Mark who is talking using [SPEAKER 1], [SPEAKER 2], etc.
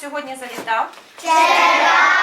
[SPEAKER 1] сьогодні завітав? Черга!